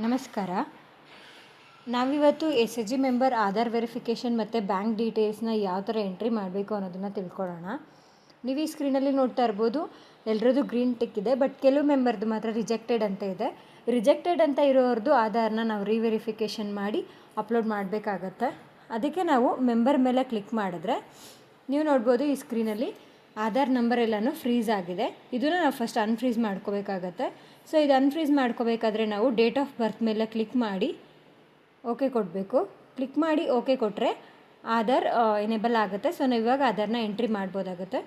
ನಮಸ್ಕಾರ. ನಾವಿವತ್ತು S H G member Aadhaar verification ಮತ್ತು ಬ್ಯಾಂಕ್ ಡೀಟೇಲ್ಸ್ನ ಯಾವ ಥರ ಎಂಟ್ರಿ ಮಾಡಬೇಕು ಅನ್ನೋದನ್ನು ತಿಳ್ಕೊಳ್ಳೋಣ. ನೀವು ಈ ಸ್ಕ್ರೀನಲ್ಲಿ ನೋಡ್ತಾ ಇರ್ಬೋದು ಎಲ್ಲರದ್ದು ಗ್ರೀನ್ ಟಿಕ್ ಇದೆ, ಬಟ್ ಕೆಲವು ಮೆಂಬರ್ದು ಮಾತ್ರ ರಿಜೆಕ್ಟೆಡ್ ಅಂತ ಇದೆ. ರಿಜೆಕ್ಟೆಡ್ ಅಂತ ಇರೋರ್ದು ಆಧಾರ್ನ ನಾವು ರಿವೆರಿಫಿಕೇಷನ್ ಮಾಡಿ ಅಪ್ಲೋಡ್ ಮಾಡಬೇಕಾಗತ್ತೆ. ಅದಕ್ಕೆ ನಾವು ಮೆಂಬರ್ ಮೇಲೆ ಕ್ಲಿಕ್ ಮಾಡಿದ್ರೆ, ನೀವು ನೋಡ್ಬೋದು ಈ ಸ್ಕ್ರೀನಲ್ಲಿ ಆಧಾರ್ ನಂಬರ್ ಎಲ್ಲನೂ ಫ್ರೀಸ್ ಆಗಿದೆ. ಇದನ್ನು ನಾವು ಫಸ್ಟ್ ಅನ್ಫ್ರೀಸ್ ಮಾಡ್ಕೋಬೇಕಾಗತ್ತೆ. ಸೊ ಇದು ಅನ್ಫ್ರೀಸ್ ಮಾಡ್ಕೋಬೇಕಾದ್ರೆ ನಾವು ಡೇಟ್ ಆಫ್ ಬರ್ತ್ ಮೇಲೆ ಕ್ಲಿಕ್ ಮಾಡಿ ಓಕೆ ಕೊಡಬೇಕು. ಕ್ಲಿಕ್ ಮಾಡಿ ಓಕೆ ಕೊಟ್ಟರೆ ಆಧಾರ್ ಎನೇಬಲ್ ಆಗುತ್ತೆ. ಸೊ ನಾವು ಇವಾಗ ಆಧಾರನ್ನ ಎಂಟ್ರಿ ಮಾಡ್ಬೋದಾಗುತ್ತೆ.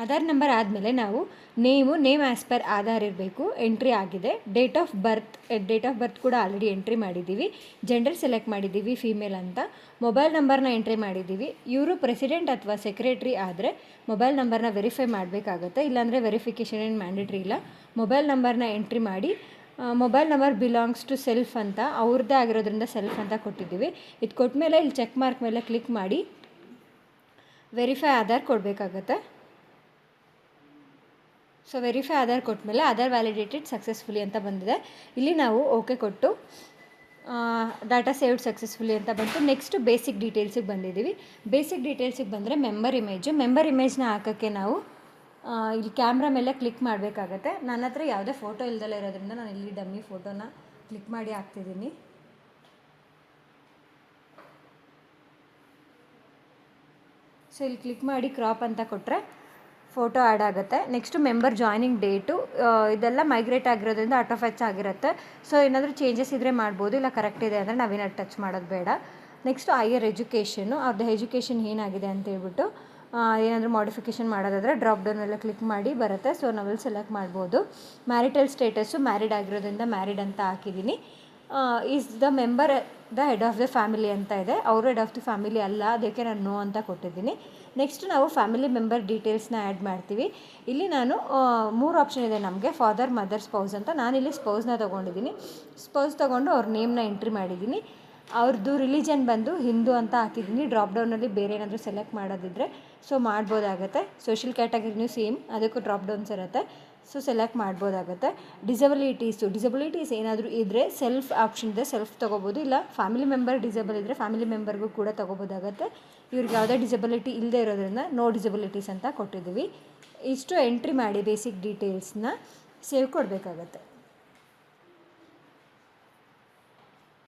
ಆಧಾರ್ ನಂಬರ್ ಆದಮೇಲೆ ನಾವು name, name as per Aadhaar ಇರಬೇಕು. ಎಂಟ್ರಿ ಆಗಿದೆ. Date of birth date of birth ಕೂಡ ಆಲ್ರೆಡಿ ಎಂಟ್ರಿ ಮಾಡಿದ್ದೀವಿ. ಜೆಂಡರ್ ಸೆಲೆಕ್ಟ್ ಮಾಡಿದ್ದೀವಿ ಫೀಮೇಲ್ ಅಂತ. ಮೊಬೈಲ್ ನಂಬರ್ನ ಎಂಟ್ರಿ ಮಾಡಿದ್ದೀವಿ. ಇವರು ಪ್ರೆಸಿಡೆಂಟ್ ಅಥವಾ ಸೆಕ್ರೆಟ್ರಿ ಆದರೆ ಮೊಬೈಲ್ ನಂಬರ್ನ ವೆರಿಫೈ ಮಾಡಬೇಕಾಗುತ್ತೆ. ಇಲ್ಲಾಂದರೆ ವೆರಿಫಿಕೇಷನ್ ಏನು ಮ್ಯಾಂಡೇಟ್ರಿ ಇಲ್ಲ. ಮೊಬೈಲ್ ನಂಬರ್ನ ಎಂಟ್ರಿ ಮಾಡಿ mobile number belongs to self ಅಂತ. ಅವ್ರದ್ದೇ ಆಗಿರೋದ್ರಿಂದ ಸೆಲ್ಫ್ ಅಂತ ಕೊಟ್ಟಿದ್ದೀವಿ. ಇದು ಕೊಟ್ಟ ಮೇಲೆ ಇಲ್ಲಿ ಚೆಕ್ ಮಾರ್ಕ್ ಮೇಲೆ ಕ್ಲಿಕ್ ಮಾಡಿ ವೆರಿಫೈ ಆಧಾರ್ ಕೊಡಬೇಕಾಗತ್ತೆ. ಸೊ ವೆರಿಫೈ ಆಧಾರ್ ಕೊಟ್ಟಮೇಲೆ ಆಧಾರ್ ವ್ಯಾಲಿಡೇಟೆಡ್ ಸಕ್ಸಸ್ಫುಲಿ ಅಂತ ಬಂದಿದೆ. ಇಲ್ಲಿ ನಾವು ಓಕೆ ಕೊಟ್ಟು ಡಾಟಾ ಸೇವ್ಡ್ ಸಕ್ಸಸ್ಫುಲಿ ಅಂತ ಬಂತು. ನೆಕ್ಸ್ಟ್ ಬೇಸಿಕ್ ಡೀಟೇಲ್ಸಿಗೆ ಬಂದಿದ್ದೀವಿ. ಬೇಸಿಕ್ ಡೀಟೇಲ್ಸಿಗೆ ಬಂದರೆ ಮೆಂಬರ್ ಇಮೇಜು ಮೆಂಬರ್ ಇಮೇಜ್ನ ಹಾಕೋಕ್ಕೆ ನಾವು ಇಲ್ಲಿ ಕ್ಯಾಮ್ರಾ ಮೇಲೆ ಕ್ಲಿಕ್ ಮಾಡಬೇಕಾಗತ್ತೆ. ನನ್ನ ಹತ್ರ ಯಾವುದೇ ಫೋಟೋ ಇಲ್ದಲೇ ಇರೋದ್ರಿಂದ ನಾನು ಇಲ್ಲಿ ಡಮ್ಮಿ ಫೋಟೋನ ಕ್ಲಿಕ್ ಮಾಡಿ ಹಾಕ್ತಿದ್ದೀನಿ. ಸೊ ಇಲ್ಲಿ ಕ್ಲಿಕ್ ಮಾಡಿ ಕ್ರಾಪ್ ಅಂತ ಕೊಟ್ಟರೆ ಫೋಟೋ ಆ್ಯಡ್ ಆಗುತ್ತೆ. ನೆಕ್ಸ್ಟು ಮೆಂಬರ್ ಜಾಯ್ನಿಂಗ್ ಡೇಟು ಇದೆಲ್ಲ ಮೈಗ್ರೇಟ್ ಆಗಿರೋದ್ರಿಂದ ಆಟೋ ಫ್ಯಾಚ್ ಆಗಿರುತ್ತೆ. ಸೊ ಏನಾದರೂ ಚೇಂಜಸ್ ಇದ್ದರೆ ಮಾಡ್ಬೋದು. ಇಲ್ಲ ಕರೆಕ್ಟ್ ಇದೆ ಅಂದರೆ ನಾವೇನಾದ್ರು ಟಚ್ ಮಾಡೋದು ಬೇಡ. ನೆಕ್ಸ್ಟು ಹೈಯರ್ ಎಜುಕೇಷನು ಅವ್ರದ್ದು ಎಜುಕೇಷನ್ ಏನಾಗಿದೆ ಅಂತ ಹೇಳ್ಬಿಟ್ಟು ಏನಾದರೂ ಮಾಡಿಫಿಕೇಷನ್ ಮಾಡೋದಾದರೆ ಡ್ರಾಪ್ ಡೌನ್ ಎಲ್ಲ ಕ್ಲಿಕ್ ಮಾಡಿ ಬರುತ್ತೆ. ಸೊ ನಾವೆಲ್ಲ ಸೆಲೆಕ್ಟ್ ಮಾಡ್ಬೋದು. ಮ್ಯಾರಿಟಲ್ ಸ್ಟೇಟಸ್ಸು ಮ್ಯಾರಿಡ್ ಆಗಿರೋದ್ರಿಂದ ಮ್ಯಾರಿಡ್ ಅಂತ ಹಾಕಿದ್ದೀನಿ is the member the head of the family ಅಂತ ಇದೆ. ಅವರು ಹೆಡ್ ಆಫ್ ದ ಫ್ಯಾಮಿಲಿ ಅಲ್ಲ, ಅದಕ್ಕೆ ನಾನು ನೋ ಅಂತ ಕೊಟ್ಟಿದ್ದೀನಿ. ನೆಕ್ಸ್ಟ್ ನಾವು ಫ್ಯಾಮಿಲಿ ಮೆಂಬರ್ ಡೀಟೇಲ್ಸ್ನ ಆ್ಯಡ್ ಮಾಡ್ತೀವಿ. ಇಲ್ಲಿ ನಾನು ಮೂರು ಆಪ್ಷನ್ ಇದೆ ನಮಗೆ ಫಾದರ್ ಮದರ್ ಸ್ಪೌಸ್ ಅಂತ. ನಾನಿಲ್ಲಿ ಸ್ಪೌಸ್ನ ತೊಗೊಂಡಿದ್ದೀನಿ. ಸ್ಪೌಸ್ ತೊಗೊಂಡು ಅವ್ರ ನೇಮ್ನ ಎಂಟ್ರಿ ಮಾಡಿದ್ದೀನಿ. ಅವ್ರದ್ದು ರಿಲಿಜನ್ ಬಂದು ಹಿಂದೂ ಅಂತ ಹಾಕಿದ್ದೀನಿ. ಡ್ರಾಪ್ ಡೌನಲ್ಲಿ ಬೇರೆ ಏನಾದರೂ ಸೆಲೆಕ್ಟ್ ಮಾಡೋದಿದ್ರೆ ಸೊ ಮಾಡ್ಬೋದಾಗತ್ತೆ. ಸೋಷಿಯಲ್ ಕ್ಯಾಟಗರಿನೂ ಸೇಮ್ ಅದಕ್ಕೂ ಡ್ರಾಪ್ ಡೌನ್ಸ್ ಇರುತ್ತೆ. ಸೊ ಸೆಲೆಕ್ಟ್ ಮಾಡ್ಬೋದಾಗತ್ತೆ. ಡಿಸಬಿಲಿಟೀಸು ಡಿಸಬಿಲಿಟೀಸ್ ಏನಾದರೂ ಇದ್ದರೆ ಸೆಲ್ಫ್ ಆಪ್ಷನ್ ಇದೆ ಸೆಲ್ಫ್ ತೊಗೋಬೋದು. ಇಲ್ಲ ಫ್ಯಾಮಿಲಿ ಮೆಂಬರ್ ಡಿಸಬಲ್ ಇದ್ದರೆ ಫ್ಯಾಮಿಲಿ ಮೆಂಬರ್ಗೂ ಕೂಡ ತೊಗೋಬೋದಾಗತ್ತೆ. ಇವ್ರಿಗೆ ಯಾವುದೇ ಡಿಸಬಿಲಿಟಿ ಇಲ್ಲದೆ ಇರೋದ್ರಿಂದ ನೋ ಡಿಸಬಿಲಿಟೀಸ್ ಅಂತ ಕೊಟ್ಟಿದ್ದೀವಿ. ಇಷ್ಟು ಎಂಟ್ರಿ ಮಾಡಿ ಬೇಸಿಕ್ ಡೀಟೇಲ್ಸ್ನ ಸೇವ್ ಕೊಡಬೇಕಾಗತ್ತೆ.